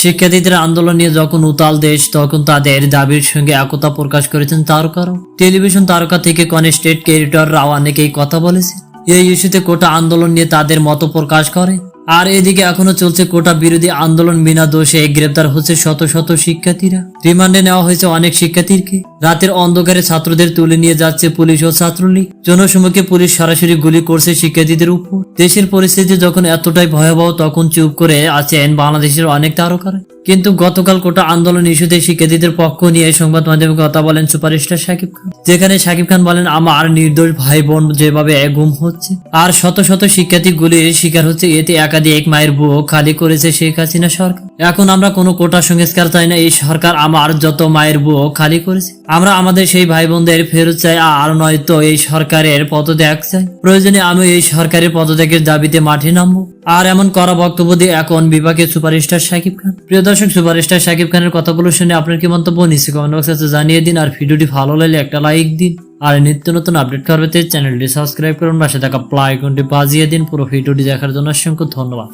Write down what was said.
শিক্ষার্থীদের আন্দোলন নিয়ে যখন উতাল দেশ, তখন তাদের দাবির সঙ্গে একতা প্রকাশ করেছেন তারকারও। টেলিভিশন তারকা থেকে কোন স্টেট ক্যারিটররাও অনেকেই কথা বলেছে এই ইস্যুতে কোটা আন্দোলন নিয়ে তাদের মত প্রকাশ করে। আর এদিকে এখনও চলছে কোটা বিরোধী আন্দোলন বিনা দোষে গ্রেপ্তার হচ্ছে শত শত শিক্ষার্থীরা। রিমান্ডে নেওয়া হয়েছে অনেক শিক্ষার্থীকে। রাতের অন্ধকারে ছাত্রদের তুলে নিয়ে যাচ্ছে পুলিশ ও ছাত্রলীগ। জনসমুখে পুলিশ সরাসরি গুলি করছে শিক্ষার্থীদের উপর। দেশের পরিস্থিতি যখন এতটাই ভয়াবহ তখন চুপ করে আছেন বাংলাদেশের অনেক তারকারা। কিন্তু গতকাল কোটা আন্দোলন ইস্যুতে শিক্ষার্থীদের পক্ষ নিয়ে সংবাদ মাধ্যমে কথা বলেন সুপারস্টার শাকিব খান। যেখানে শাকিব খান বলেন, আমার নির্দোষ ভাই বোন যেভাবে গুম হচ্ছে, আর শত শত শিক্ষার্থী গুলির শিকার হচ্ছে, এতে একাধিক মায়ের বুক খালি করেছে শেখ হাসিনা সরকার। এখন আমরা কোনো কোটা সংস্কার চাই না, এই সরকার আমার যত মায়ের বুক খালি করেছে। আমরা আমাদের সেই ভাই বোনদের ফেরত চাই, আর নয়তো এই সরকারের পদত্যাগ চাই। প্রয়োজনে আমি এই সরকারের পদত্যাগের দাবিতে মাঠে নামবো। আর এমন করা বক্তব্য দিয়ে এখন বিভাগের সুপারস্টার শাকিব খান। প্রিয় দর্শক, সুপারস্টার সাকিব খানের কথাগুলো শুনে আপনার কি মন্তব্য? নিশ্চয় কমেন্ট বক্সে জানিয়ে দিন। আর ভিডিওটি ভালো লাগলে একটা লাইক দিন। আর নিত্য নতুন আপডেট করবে চ্যানেলটি সাবস্ক্রাইব করুন। পাশে থাকা প্লাই আইকনটি বাজিয়ে দিন। পুরো ভিডিওটি দেখার জন্য অসংখ্য ধন্যবাদ।